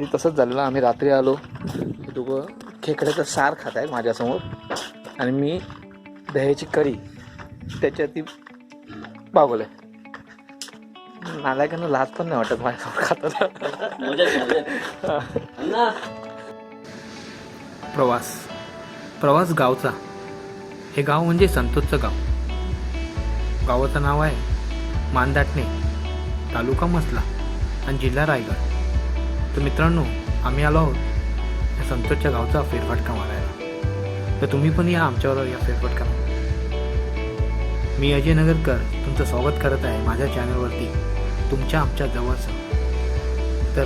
रात्री तसंच झालेलं. आम्ही रात्री आलो. दोघं खेकड्याचं सार खात आहेत माझ्यासमोर. आणि मी दह्याची करी त्याच्यात ती बागवलं नालायकांना लाज पण नाही वाटत माझ्यासमोर खाताना. प्रवास. प्रवास गावचा. हे गाव म्हणजे संतोषचं गाव. गावाचं नाव आहे मानदाटणे तालुका मसला आणि जिल्हा रायगड. तर मित्रांनो आम्ही आलो आहोत या संतोषच्या गावचा फेरफटका मारायला. तर तुम्ही पण या आमच्यावर या फेरफटका मी अजय नगरकर तुमचं स्वागत करत आहे माझ्या चॅनलवरती तुमच्या आमच्या जवळचं. तर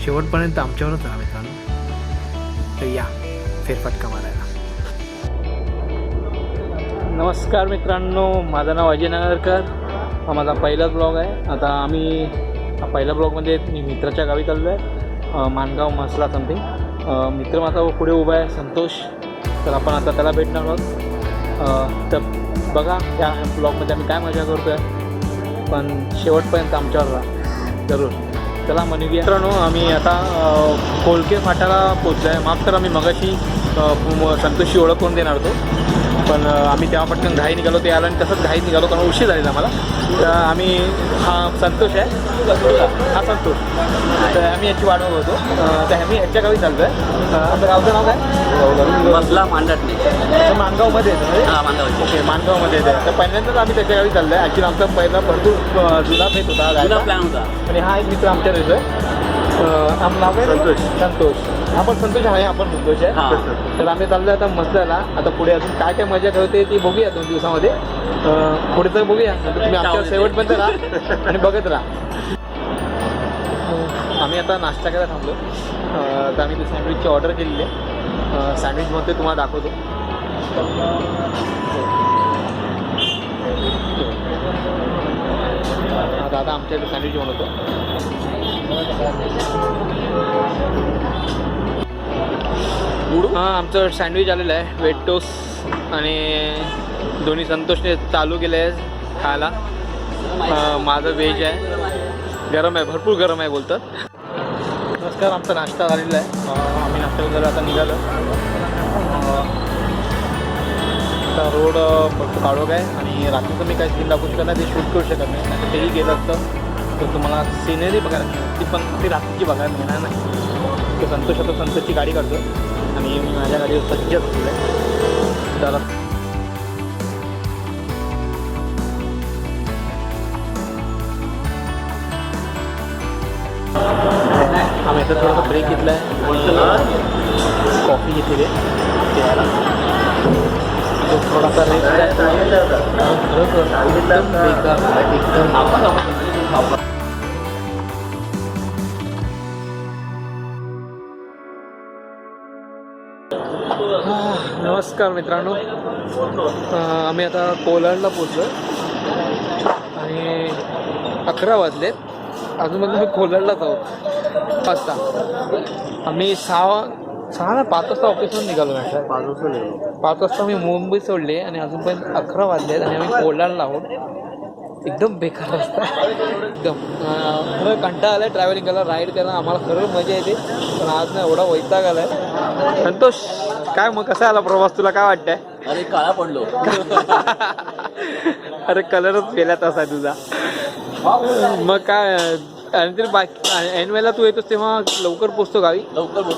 शेवटपर्यंत आमच्यावरच राहा मित्रांनो. तर या फेरफटका मारायला. नमस्कार मित्रांनो माझं नाव अजय नगरकर. हा माझा पहिलाच ब्लॉग आहे. आता आम्ही पहिल्या ब्लॉगमध्ये मी मित्राच्या गावी चाललो आहे मानगाव माणगाव मसला समथिंग मित्र माझा पुढे उभा आहे संतोष. तर आपण आता त्याला भेटणार आहोत. तर बघा या ब्लॉगमध्ये आम्ही काय मजा करतो आहे पण शेवटपर्यंत आमच्यावर राहा. जरूर. चला म्हणूया. मित्रांनो आम्ही आता कोलके फाट्याला पोचलो आहे माफ तर आम्ही मगाशी संतोषी ओळख करून देणार होतो. पण आम्ही तेव्हा पटकन घाई निघालो ते आलं आणि तसंच घाईत निघालो कारण उशीर झालेला मला तर आम्ही हा संतोष आहे. हा संतोष. तर आम्ही याची वाट बघत होतो. तर आम्ही याच्या गावी चाललो आहे आमचं गावचं नाव काय? मसला मांडटणे तर माणगावमध्ये येतं ना? हा मांडव ओके माणगावमध्ये येते तर पहिल्यांदाच आम्ही त्याच्या गावी चाललो आहे ॲक्च्युली आमचा पहिला भरपूर जुना भेट होता. प्लॅन होता. आणि हा एक मित्र आमच्या येतोय. अं, आम नाव संतोष. संतोष. आपण संतोष आहे आपण संतोष हा. आहे तर आम्ही चाललोय आता मसल्याला आता पुढे अजून काय काय मजा ठेवते ती बघूया दोन दिवसामध्ये. अं, पुढे तर बघूया. नंतर तुम्ही आमच्या. शेवटपर्यंत राहा आणि बघत राहा. आम्ही आता नाश्ता करायला थांबलो. अं, तर आम्ही ती सँडविचची ऑर्डर केलेली आहे. सँडविचमध्ये तुम्हाला दाखवतो. आता आता आमच्या इथे सँडविच बनवतो. हां आमचं सँडविच आलेलं आहे. वेट टोस आणि दोन्ही संतोषने चालू केलं आहे खायला माझं व्हेज आहे. गरम आहे भरपूर गरम आहे बोलतात. नमस्कार आमचा नाश्ता झालेला आहे. आम्ही नाश्ता वगैरे आता निघालो. आता रोड फक्त काढोग आहे आणि रात्रीचं मी काही सीन दाखवू शकत नाही ते शूट करू शकत नाही. तेही गेलं असतं. तर तुम्हाला सिनेरी बघायला मिळेल. ती पण ती रात्रीची बघायला मिळणार नाही. तर संतोष आता संतोषची गाडी काढतो. आणि मी माझ्या गाडीवर सज्ज झालेलं आहे तर आम्ही इथं थोडासा ब्रेक घेतला आहे कॉफी घेतलेली आहे प्यायला. तो थोडासा रेस्ट आहे खरोखर एकदम बेकार. एकदम नमस्कार मित्रांनो. आम्ही आता कोलाडला पोचलो आणि अकरा वाजलेत. अजून मग मी कोलाडलाच आहोत. वाजता आम्ही सहा सहा ना पाच वाजता ऑफिसवरून निघालो म्हटलं पाच वाजता मी मुंबई सोडली आणि अजूनपर्यंत अकरा वाजले आहेत आणि आम्ही कोलाडला आहोत. एकदम बेकार रस्ता. एकदम. खरं कंटाळा आला आहे ट्रॅव्हलिंग करायला. राईड करायला आम्हाला खरं मजा येते. पण आज ना एवढा वैताग आला आहे संतोष. काय मग कसा आला प्रवास? तुला काय वाटतंय? अरे काळा पडलो. अरे कलरच गेला तसा तुझा. मग काय आणि तरी बाकी ऐन वेळेला तू येतोस तेव्हा लवकर पोचतो गावी? लवकर बस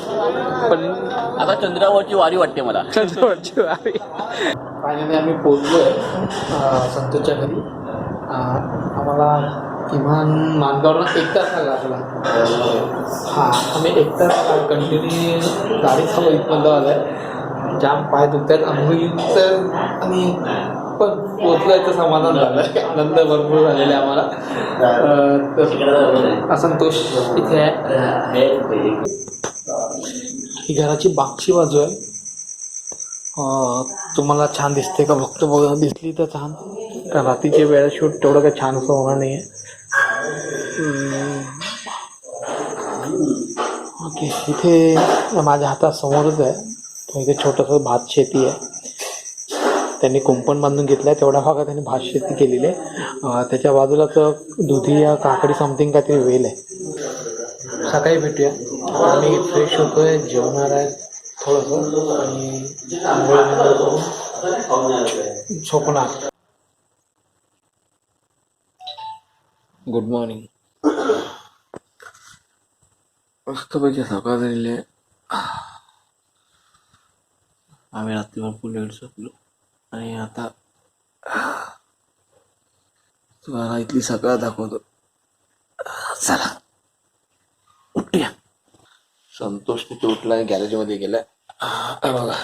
पण आता चंद्रावरची वारी वाटते मला. चंद्रवरची गावी फायनली आम्ही पोचलो आहे संतोषच्या घरी. अं, आम्हाला किमान मानगावला एक तास लागला. हां आम्ही एक तास कंटिन्यू गाडी चालू इथपर्यंत आलं आहे जाम पाय दुखतात. आम्ही तर आणि पण पोचलायचं समाधान झालं. आनंद भरपूर झालेला आहे आम्हाला. तर असंतोष इथे आहे. ही घराची बागची बाजू आहे. तुम्हाला छान दिसते का? फक्त बघा. दिसली तर छान. कारण रात्रीच्या वेळा शूट तेवढं काही छान असं होणार नाही आहे ओके इथे माझ्या हातासमोरच आहे. इथे छोटंसं भात शेती आहे. त्यांनी कुंपण बांधून घेतलं आहे तेवढ्या भागात त्यांनी भात शेती केलेली आहे. त्याच्या बाजूलाच दुधी या काकडी समथिंग काहीतरी वेल आहे. सकाळी भेटूया. आम्ही फ्रेश होतोय जेवणार आहे थोडंसं. आणि आंघोळ झोपणार. गुड मॉर्निंग मस्तपैकी सकाळ झालेली आहे आम्ही रात्री भरपूर लेट झोपलो आणि आता तुम्हाला इथली सकाळ दाखवतो. चला उठूया. संतोष तिथे उठला आणि गॅरेजमध्ये गेलाय बघा.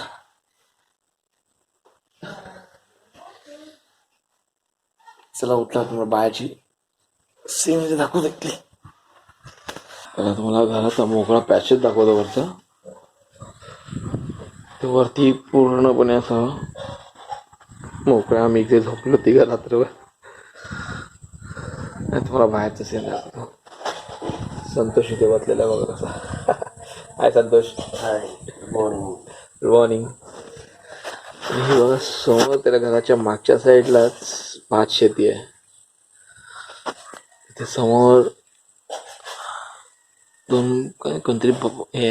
चला उठला तुम्हाला बायाची सीन दाखवू देखली त्याला तुम्हाला घराचा मोकळा पॅचेस दाखवतो वरचा. ते वरती पूर्णपणे असं मोकळ्या आम्ही इथे झोपलो तिघ रात्रभर. आणि तुम्हाला बाहेरचं सीन दाखवतो. संतोष इथे बसलेला बघा कसा. Hi Santosh. Hi morning good morning हे बघा समोर त्याच्या घराच्या मागच्या साईडलाच भात शेती आहे. तिथे समोर दोन काय कोणतरी हे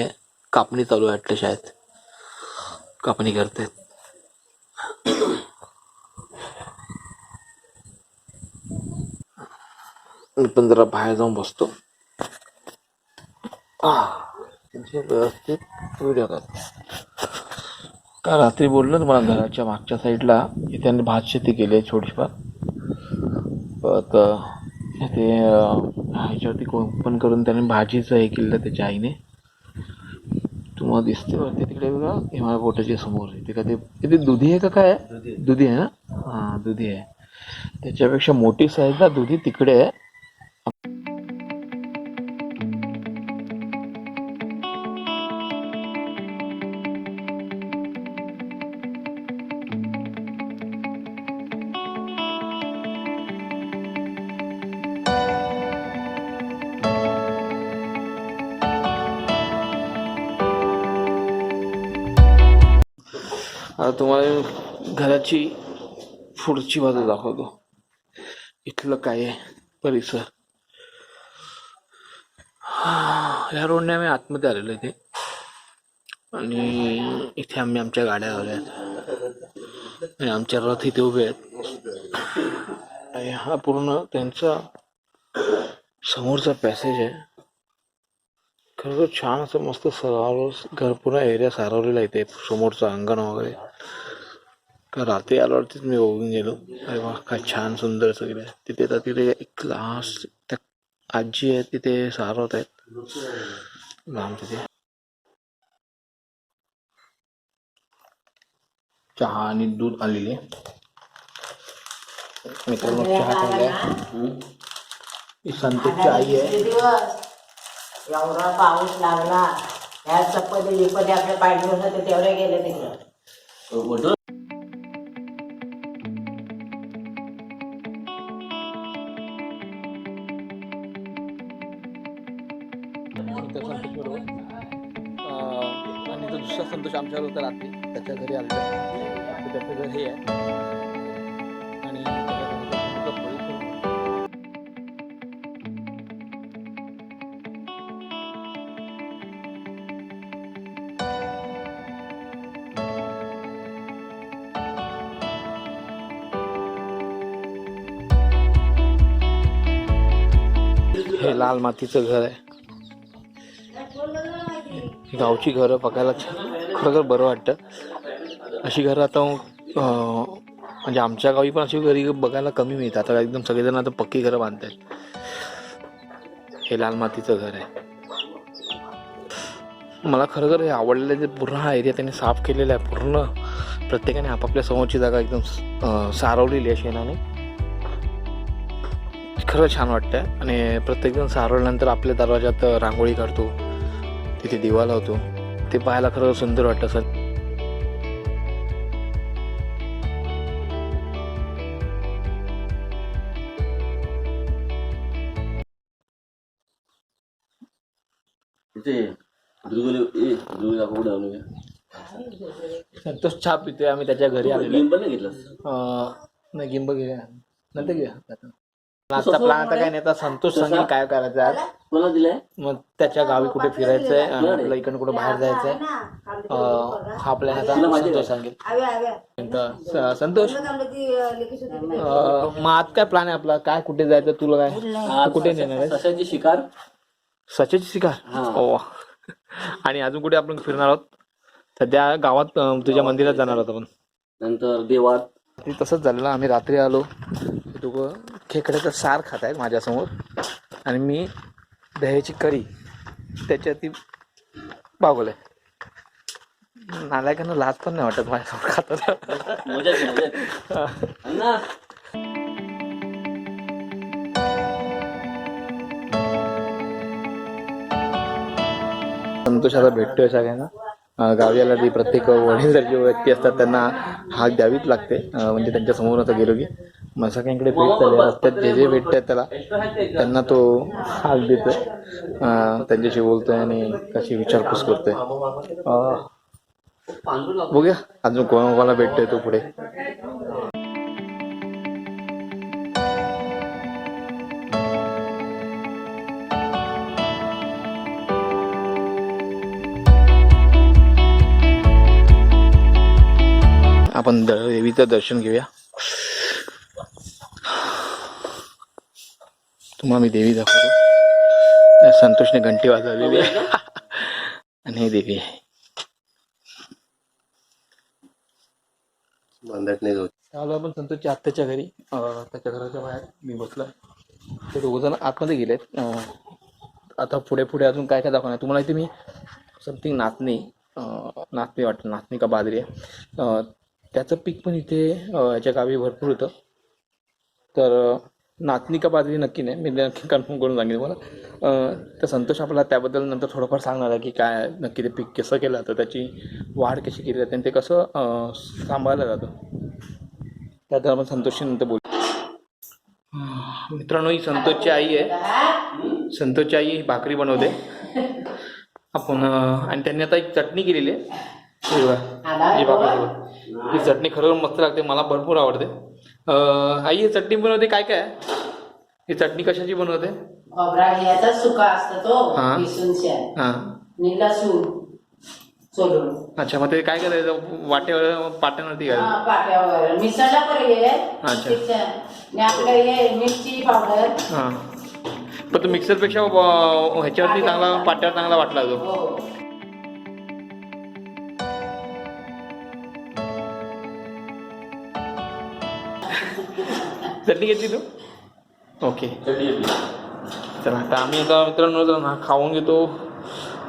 कापणी चालू आहे वाटतं शाळेत. कापणी करतायत मी पण जरा बाहेर जाऊन बसतो. व्यवस्थित व्हिडिओ करतो. का रात्री बोललो तुम्हाला घराच्या मागच्या साईडला इथे भात शेती केली आहे छोटीफार परत ते ह्याच्यावरती ओपन करून त्याने भाजीचं हे केलेलं त्याच्या आईने. तुम्हाला दिसते वरती तिकडे बघा हिमालय बोटाच्या समोर इथे का ते दुधी आहे का काय? दुधी आहे. ना? हां दुधी आहे. त्याच्यापेक्षा मोठी साईज ना दुधी तिकडे आहे. आता तुम्हाला घराची पुढची बाजू दाखवतो. इथलं काय आहे? परिसर. ह्या रोडने आम्ही आतमध्ये आलेलो इथे. आणि इथे आम्ही आमच्या गाड्या लावल्या आहेत. आणि आमच्या रथ इथे उभे आहेत. आणि हा पूर्ण त्यांचा समोरचा पॅसेज आहे. खरं छान असं मस्त सराव घर पूर्ण एरिया सारवलेला आहे इथे. समोरचं अंगण वगैरे. का रात्री आल्यावरतीच मी बघून गेलो. अरे वा काय छान सुंदर सगळे. तिथे तर तिथे एक क्लास त्या आजी आहे तिथे सारवत आहेत. लांब तिथे. चहा आणि दूध आलेले मित्रांनो चहा ही संतोषची आई आहे. एवढा पाऊस लागला त्या चप्पली विपदी आपले पाहिजे होते तेवढे गेले तिकडं. अं, आणि तो दुसरा संतोष आमच्यावर होता रात्री. त्याच्या घरी आलं तर त्याचं घर हे आहे. आणि हे लाल मातीचं घर आहे. गावची घरं बघायला छान खरोखर बरं वाटतं. अशी घरं आता म्हणजे आमच्या गावी पण अशी घरी बघायला कमी मिळतात. आता एकदम सगळेजण आता पक्की घरं बांधतात. हे लाल मातीचं घर आहे. मला खरंखर हे आवडलेलं आहे जे पूर्ण हा एरिया त्यांनी साफ केलेला आहे पूर्ण प्रत्येकाने आपापल्या समोरची जागा एकदम सारवलेली आहे शेणाने. खरं छान वाटतं आणि प्रत्येकजण सारवल्यानंतर आपल्या दरवाजात रांगोळी काढतो. तिथे दिवा लावतो. ते पाहायला खरं सुंदर वाटतं सर आलो संतोष चहा पितोय आम्ही त्याच्या घरी आलेलो. गेम पण नाही गिंब घेऊया नंतर घेऊया आजचा प्लॅन आता काय नाही आता संतोष सांगेल काय करायचं आज. कोणाला दिलाय? मग त्याच्या गावी कुठे फिरायचं आहे आणि इकडून कुठे बाहेर जायचं आहे अं, हा प्लॅन आता संतोष सांगेल. तर स- संतोष. अं, मग आज काय प्लॅन आहे आपला? काय कुठे जायचं तुला काय? कुठे नेणार आहे सशाची शिकार. सचिन शिकार? हा. ओ. आणि अजून कुठे आपण फिरणार आहोत? सध्या गावात अं, तुझ्या मंदिरात जाणार आहोत आपण. नंतर देवात. ते तसंच झालेलं आम्ही रात्री आलो. ते दोघं खेकड्याचं सार खात आहेत माझ्यासमोर. आणि मी दह्याची करी त्याच्यात ती बागवलंय. नालायकांना लाज पण नाही वाटत माझ्यासमोर खातात मजा येते, मजा येते. अण्णा. संतोष आता भेटतोय सगळ्यांना. अं, गावी आला ती प्रत्येक वडील जे व्यक्ती असतात त्यांना हाक द्यावीच लागते. म्हणजे त्यांच्यासमोर आता गेलो की. मग सगळ्यांकडे भेट झाली रस्त्यात जे जे भेटतात त्याला. त्यांना तो हाक देतोय. त्यांच्याशी बोलतोय आणि कशी विचारपूस करतोय. बघूया. अजून कोणा कोणाला भेटतोय तो पुढे. आपण देवीचं दर्शन घेऊया. तुम्हाला मी देवी दाखवतो. त्या संतोषने घंटी वाजवलेली आहे. आणि ही देवी आहे. आलो आपण संतोषच्या आत्याच्या घरी त्याच्या घराच्या बाहेर मी बसलोय ते दोघ जण आतमध्ये गेलेत. आता पुढे पुढे अजून काय काय दाखवणार? तुम्हाला इथे मी समथिंग नाचणी नाचणी वाटतं. नाचणी का बाजरी आहे. त्याचं पीक पण इथे याच्या गावी भरपूर होतं. तर नाचणी का बाजरी नक्की नाही. मी नक्की कन्फर्म करून सांगेन मला तर संतोष आपला त्याबद्दल नंतर थोडंफार सांगणार आहे की काय नक्की ते पीक कसं केलं जातं त्याची वाढ कशी केली जाते आणि ते कसं सांभाळलं जातं. त्यात आपण संतोषशी नंतर बोल. मित्रांनो ही संतोषची आई आहे. संतोषची आई ही भाकरी बनवते. आपण आणि त्यांनी आता एक चटणी केलेली आहे. हे चटणी खरोखर मस्त लागते मला भरपूर आवडते. आई ही चटणी बनवते काय काय? ही चटणी कशाची बनवते? खोबरा घ्यायचा सुका असतो तो. किसून शेण आणि लसूण सोलून. अच्छा मग ते काय करायचं? वाट्यावर पाट्यावरती घालायचं पाट्यावर. मिसळला पर्याय अच्छा. आपलं हे मिरची पावडर. हां. पण तो मिक्सरपेक्षा ह्याच्यावरती चांगला पाट्यावर. चांगला वाटला तो. चटणी घेतली तू? ओके चला आता आम्ही आता मित्रांनो जरा ना खाऊन घेतो.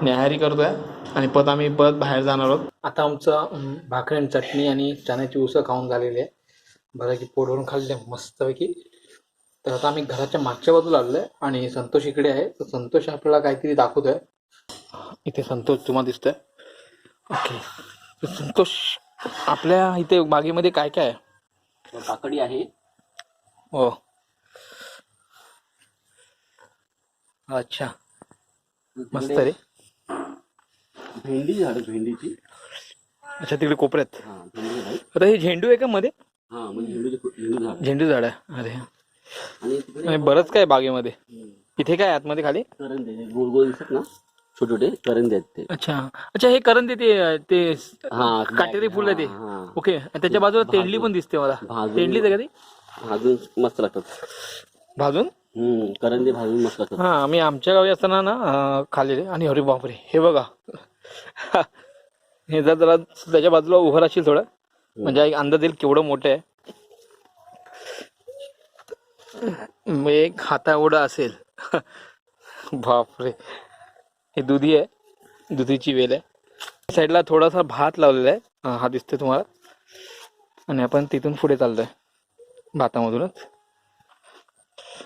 न्याहारी करतोय. आणि परत आम्ही परत बाहेर जाणार आहोत. आता आमचं भाकरी आणि चटणी आणि चण्याची उसळ खाऊन झालेली आहे. बरं की पोट भरून खाल्ले मस्तपैकी. तर आता आम्ही घराच्या मागच्या बाजूला आलोय आणि संतोष इकडे आहे. तर संतोष आपल्याला काहीतरी दाखवतोय. इथे संतोष तुम्हाला दिसतोय. ओके तर संतोष आपल्या इथे बागेमध्ये काय काय आहे? काकडी आहे? हो. अच्छा. मस्त रे. भेंडी झाड भेंडीची. अच्छा तिकडे कोपऱ्यात. हा भेंडी झाड. आता हे झेंडू आहे का मध्ये? हा म्हणजे झेंडूचे झेंडू झाड. झेंडू झाड. आहे अरे. आणि तिकडे आणि बरंच काय बागेमध्ये. इथे काय आतमध्ये खाली? गोल गोल दिसत ना? छोटे छोटे करंदे आहेत ते. अच्छा. अच्छा हे करंदे ते ते हा काटेरी फुलं आहे ते. हा ओके आणि त्याच्या बाजूला तेंडली पण दिसते मला. भाजून- तेंडलीच आहे का ती? भाजून मस्त लागतात. भाजून? हम्म करंदे भाजून मस्त लागतात. हा आम्ही आमच्या गावी असताना ना अं, खाल्लेले आणि अरे बापरे हे बघा. हे जर जरा त्याच्या बाजूला उभं राहशील थोडं म्हणजे एक अंदाज येईल केवढं मोठं आहे. मग एक हाता एवढं असेल. बापरे. हे दुधी आहे. दुधीची वेल आहे. साईडला थोडासा भात लावलेला आहे. हा, दिसतोय तुम्हाला. आणि आपण तिथून पुढे चाललोय. भातामधूनच.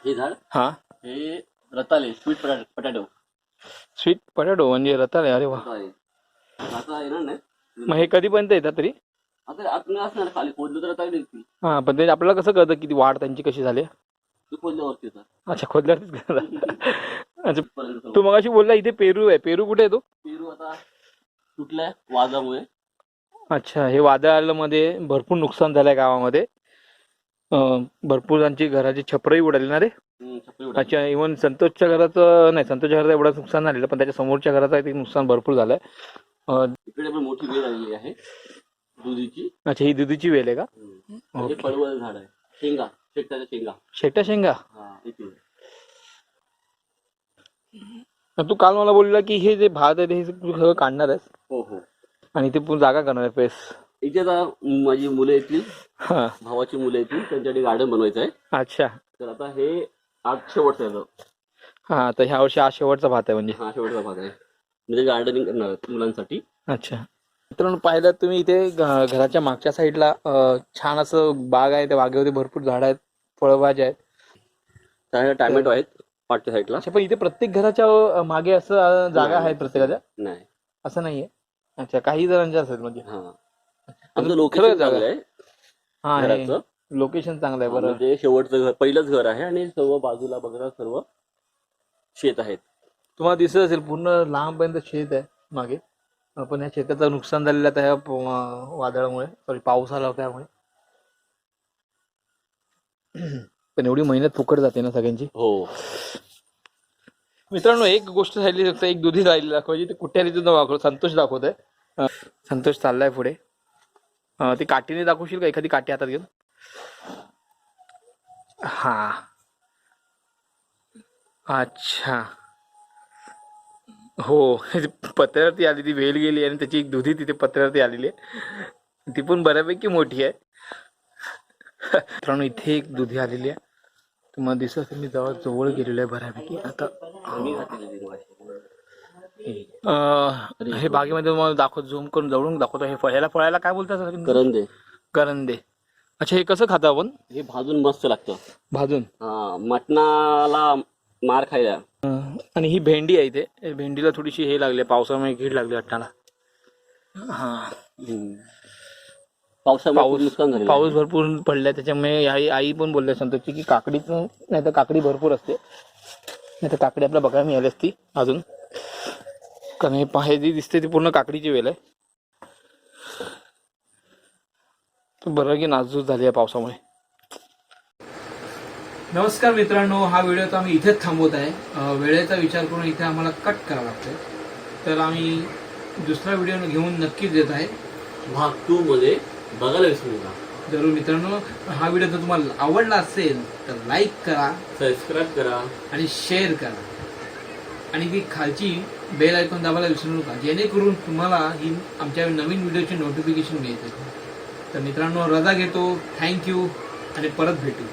हे झाड हा. हे रताळे स्वीट पटॅटो स्वीट पटॅटो म्हणजे रताळे. अरे वा. रताळे. आता येणार नाही. मग हे कधीपर्यंत येतात तरी? आता आत असणार खाली. खोदलं तर रताळे निघतील हा पण ते आपल्याला कसं कळतं किती वाढ त्यांची कशी झाली? ते खोदल्यावरती येतात. अच्छा खोदल्यावरतीच. अच्छा तू मगाशी बोलला इथे पेरू आहे. पेरू कुठे आहे तो? पेरू आता तुटलाय वादामुळे. अच्छा हे वादळामध्ये भरपूर नुकसान झालंय गावामध्ये. अं, भरपूर जणांची घराची छपरही उडाली ना रे. अच्छा इव्हन संतोषच्या घराचं नाही संतोषच्या घराचं एवढं नुकसान झालेलं पण त्याच्या समोरच्या घराचं ते नुकसान भरपूर झालंय. अं, इकडे पण मोठी वेल आलेली आहे दुधीची. अच्छा ही दुधीची वेल आहे का? पडवळ झाड आहे. शेंगा शेकटाच्या शेंगा. शेटा शेंगा? हा तू काल मला बोलला की हे जे भात आहे ते हे तू सगळं काढणार आहेस. हो हो. आणि ते पूर्ण जागा करणार आहे पेस. इथे आता माझी मुलं येतील. हा. भावाची मुलं येतील. त्यांच्यासाठी गार्डन बनवायचं आहे. अच्छा. तर आता हे आज शेवटचं आहे आता. हा तर ह्या वर्षी हा शेवटचा भात आहे म्हणजे. हा शेवटचा भाग आहे. म्हणजे गार्डनिंग करणार आहेत मुलांसाठी. अच्छा. मित्रांनो पाहिलं तुम्ही इथे घ- घराच्या मागच्या साईडला अं, छान असं बाग आहे. त्या बागेवरती भरपूर झाडं आहेत फळभाज्या आहेत. त्या टॅमॅटो आहेत. पाठच्या साईडला अच्छा पण इथे प्रत्येक घराच्या अं, मागे असं जागा आहे प्रत्येकाच्या? नाही. असं नाहीये? अच्छा काही जणांच्या असेल म्हणजे. हा. आमचं खरं लोकेशन जागा. चांगलं आहे. हा घराचं. लोकेशन चांगलं आहे बरं. म्हणजे शेवटचं घर पहिलंच घर आहे आणि सर्व बाजूला बघा सर्व शेत आहेत. तुम्हाला दिसत असेल पूर्ण लांबपर्यंत शेत आहे मागे. अं, पण या शेताचं नुकसान झालेलं आहे त्या प- अं, वादळामुळे. सॉरी पाऊस आला होता त्यामुळे पण एवढी मेहनत फुकट जाते ना सगळ्यांची. हो. मित्रांनो एक गोष्ट राहिली फक्त एक दुधी राहिली दाखवायची ते कुठे आली दाखव संतोष दाखवत आहे संतोष चाललाय पुढे. ती काठीने दाखवशील का? एखादी काठी हातात घेऊन? हा. अच्छा. हो. पत्र्यावरती आली ती वेल गेली आणि त्याची एक दुधी तिथे पत्र्यावरती आलेली आहे. ती पण बऱ्यापैकी मोठी आहे. मित्रांनो इथे एक दुधी आलेली आहे. तुम्हाला दिसत असेल मी जवळ जवळ गेलेलो आहे बऱ्यापैकी. आता हे बागेमध्ये तुम्हाला दाखवत झूम करून जवळून दाखवतो. हे फळ ह्याला फळायला काय बोलतात करंदे. करंदे. अच्छा हे कसं खातो आपण? हे भाजून मस्त लागतं. भाजून? हा मटणाला मार खायला. अं, आणि ही भेंडी आहे इथे. हे भेंडीला थोडीशी हे लागली पावसामुळे कीड लागली वाटणाला हा. हम्म. पावसामुळे पाऊस नुकसान झालं पाऊस भरपूर पडलाय त्याच्यामुळे आई आई पण बोलले संतोषची की काकडीच नाही तर काकडी भरपूर असते. नाही तर काकडी आपल्याला बघायला मिळाली असती अजून. कारण हे पा- हे जी दिसते ती पूर्ण काकडीची वेल आहे. बरं की नाजूक झाली आहे पावसामुळे. नमस्कार मित्रांनो हा व्हिडिओ तर आम्ही इथेच थांबवत आहे. वेळेचा विचार करून इथे आम्हाला कट करावा लागतोय. तर आम्ही दुसरा व्हिडिओ घेऊन नक्कीच देत आहे. भाग टू मध्ये बघायला विसरू नका जरूर मित्रांनो हा व्हिडिओ जर तुम्हाला आवडला असेल तर लाईक करा. सबस्क्राईब करा. आणि शेअर करा. आणि ती खालची बेल आयकॉन दाबायला विसरू नका. जेणेकरून तुम्हाला ही आमच्या नवीन व्हिडिओची नोटिफिकेशन मिळते. तर मित्रांनो रजा घेतो. थँक्यू आणि परत भेटू.